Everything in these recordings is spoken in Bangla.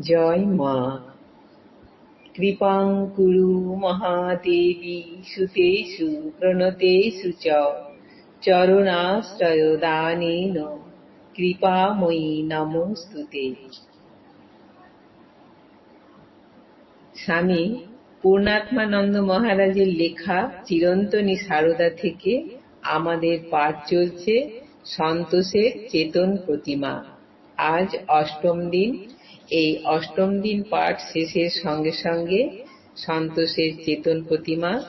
জয় মা। কৃপাং কুরু মহাদেবী, সুতেষু প্রণতেষু চ চরণাশ্রয় দানেন কৃপাময়ী নমস্তুতে স্বামী, পূর্ণাত্মানন্দ মহারাজের লেখা চিরন্তনী সারদা থেকে আমাদের পাঠ চলছে সন্তোষের চেতন প্রতিমা। আজ অষ্টম দিন এই অষ্টম দিন পাঠ শেষের সঙ্গে সঙ্গে সন্তোষের চেতন প্রতিমা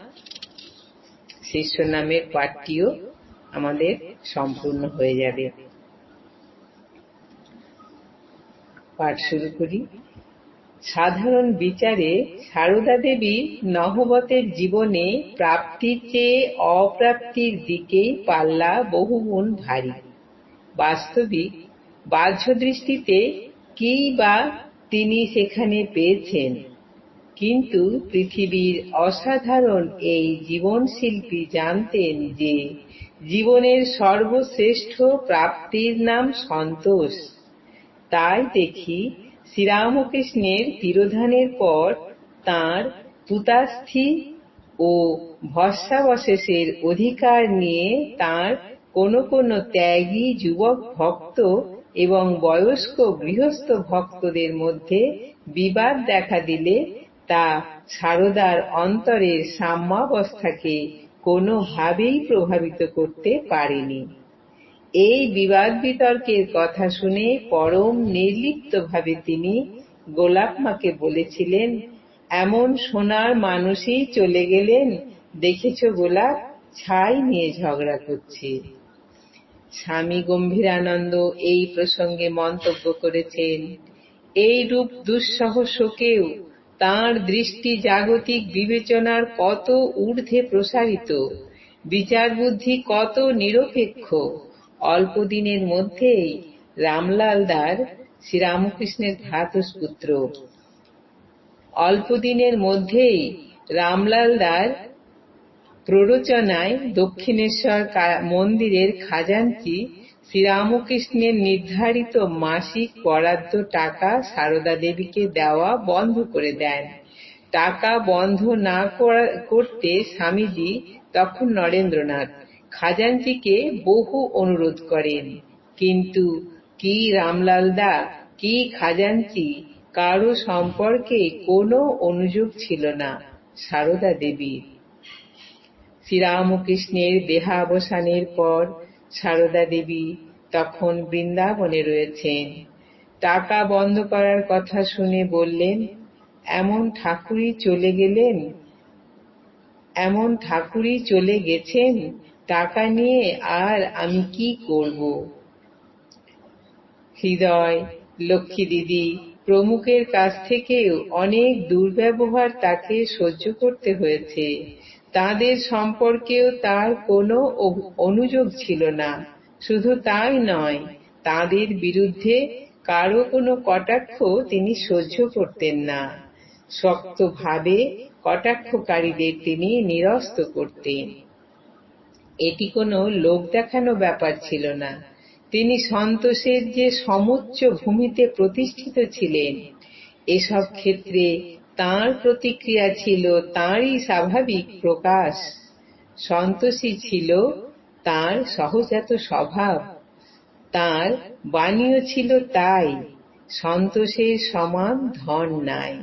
শিষ্য নামের পাঠটিও আমাদের সম্পূর্ণ হয়ে যাবে। পাঠ শুরু করি। সাধারণ বিচারে সারদা দেবী নহবতের জীবনে প্রাপ্তির চেয়ে অপ্রাপ্তির দিকেই পাল্লা বহুগুণ ভারী। বাস্তবিক বাহ্য দৃষ্টিতে কি বা তিনি সেখানে পেয়েছেন। কিন্তু পৃথিবীর অসাধারণ এই জীবন শিল্পী জানতেন যে জীবনের সর্বশ্রেষ্ঠ প্রাপ্তির নাম সন্তোষ। তাই দেখি শ্রীরামকৃষ্ণের তিরোধানের পর তাঁর পুতাস্থি ও ভস্মাবশেষের অধিকার নিয়ে তাঁর কোন কোন ত্যাগী যুবক ভক্ত এবং বয়স্ক গৃহস্থ ভক্তদের মধ্যে বিবাদ দেখা দিলে তা সারদার অন্তরের সাম্যাবস্থাকে কোনোভাবেই প্রভাবিত করতে পারেনি। এই বিবাদ বিতর্কের কথা শুনে পরম নির্লিপ্তভাবে তিনি গোলাপ মাকে বলেছিলেন, এমন সোনার মানুষই চলে গেলেন, দেখেছ গোলাপ, ছাই নিয়ে ঝগড়া করছে। স্বামী গম্ভীরানন্দ এই প্রসঙ্গে মন্তব্য করেছেন, এই রূপ দুঃসহ শোকেও তাঁর দৃষ্টি জাগতিক বিবেচনার কত ঊর্ধ্বে প্রসারিত বিচার বুদ্ধি কত নিরপেক্ষ। অল্প দিনের মধ্যেই রামলাল দার শ্রীরামকৃষ্ণের ভ্রাতুষ্পুত্র। অল্প দিনের মধ্যেই রামলাল দার প্ররোচনায় দক্ষিণেশ্বর মন্দিরের খাজাঞ্চি শ্রীরামকৃষ্ণের নির্ধারিত মাসিক বরাদ্দ টাকা সারদা দেবীকে দেওয়া বন্ধ করে দেন। টাকা বন্ধ না করতে স্বামীজি তখন নরেন্দ্রনাথ খাজাঞ্চিকে বহু অনুরোধ করেন। কিন্তু কি রামলাল দা, কি খাজাঞ্চি, কারও সম্পর্কে কোনো অনুযোগ ছিল না সারদা দেবীর। শ্রীরামকৃষ্ণের দেহাবসানের পর সারদা দেবী তখন বৃন্দাবনে রয়েছেন। টাকা বন্ধ করার কথা শুনে বললেন, এমন ঠাকুরই চলে গেলেন? এমন ঠাকুরই চলে গেছেন? টাকা নিয়ে আর আমি কি করব? হৃদয়, লক্ষ্মী দিদি, প্রমুখের কাছ থেকেও অনেক দুর্ব্যবহার তাকে সহ্য করতে হয়েছে। তাদের সম্পর্কেও তার কোনো অনুযোগ ছিল না। শুধু তাই নয়, তাদের বিরুদ্ধে কারও কোনো কটাক্ষ তিনি সহ্য করতেন না। শক্তভাবে কটাক্ষকারীদের তিনি নিরস্ত করতেন। এটি কোনো লোক দেখানো ব্যাপার ছিল না। তিনি সন্তোষের যে সমুচ্চ ভূমিতে প্রতিষ্ঠিত ছিলেন, এসব ক্ষেত্রে তার প্রতিক্রিয়া ছিল তাঁরই স্বাভাবিক প্রকাশ। সন্তোষী ছিল তার সহজাত স্বভাব। তার বাণীও ছিল তাই, সন্তোষের সমান ধন নাই।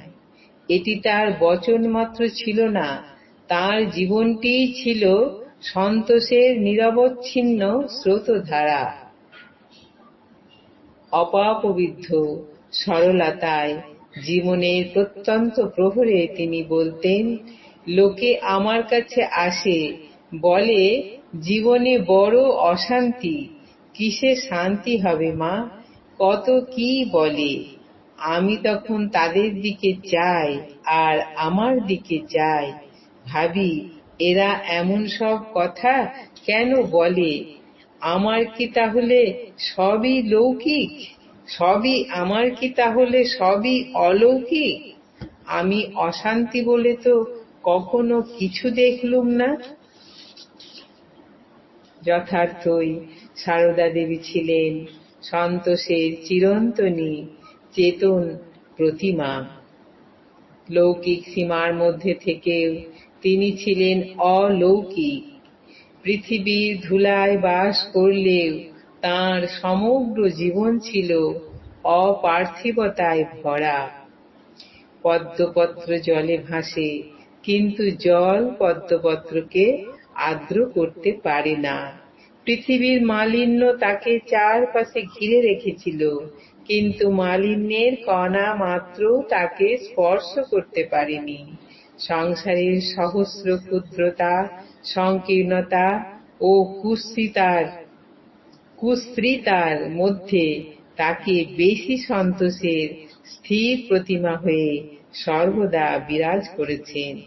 এটি তার বচন মাত্র ছিল না, তার জীবনটিই ছিল সন্তোষের নিরবচ্ছিন্ন স্রোতধারা। অপাপবিদ্ধ সরলতায় জীবনের প্রত্যন্ত প্রহরে তিনি বলতেন, লোকে আমার কাছে আসে, বলে, জীবনে বড় অশান্তি, কিসে শান্তি হবে মা? কত কি বলে? আমি তখন তাদের দিকে চাই আর আমার দিকে চাই ভাবি, এরা এমন সব কথা কেন বলে? আমার কি তাহলে সবই লৌকিক? সবই আমার কি তাহলে সবই অলৌকিক? আমি অশান্তি বলে তো কখনো কিছু দেখলুম না। যথার্থই সারদা দেবী ছিলেন সন্তোষের চিরন্তনী চেতন প্রতিমা। লৌকিক সীমার মধ্যে থেকেও তিনি ছিলেন অলৌকিক। পৃথিবীর ধুলায় বাস করলেও তার সমগ্র জীবন ছিল অপার্থিবতায় ভরা। পদ্মপত্র জলে ভাসে, কিন্তু জল পদ্মপত্রকে আর্দ্র করতে পারে না। পৃথিবীর মালিন্য তাকে চারপাশে ঘিরে রেখেছিল, কিন্তু মালিন্যের কণা মাত্র তাকে স্পর্শ করতে পারেনি। সংসারের সহস্র ক্ষুদ্রতা, সংকীর্ণতা ও কুস্ত্রিতার কুস্ত্রিতার মধ্যে তাকে বেশি সন্তোষের স্থির প্রতিমা হয়ে সর্বদা বিরাজ করেছেন।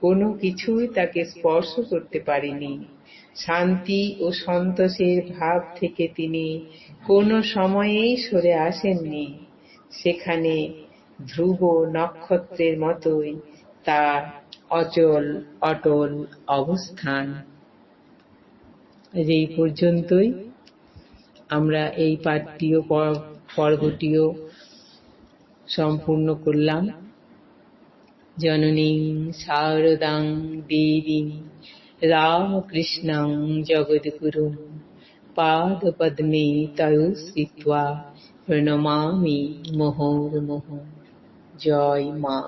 কোনো কিছুই তাকে স্পর্শ করতে পারেনি। শান্তি ও সন্তোষের ভাব থেকে তিনি কোনো সময়েই সরে আসেননি। সেখানে ধ্রুব নক্ষত্রের মতোই তার অচল, অটল অবস্থান। এই পর্যন্তই। আমরা এই পাঠটিও পর্বটিও সম্পূর্ণ করলাম। জননীং শারদাং দেবীং রামকৃষ্ণং জগদ্গুরুং পাদপদ্মে তয়ু স্থিত্বা প্রণমামি মোহর্মোহ। জয় মা।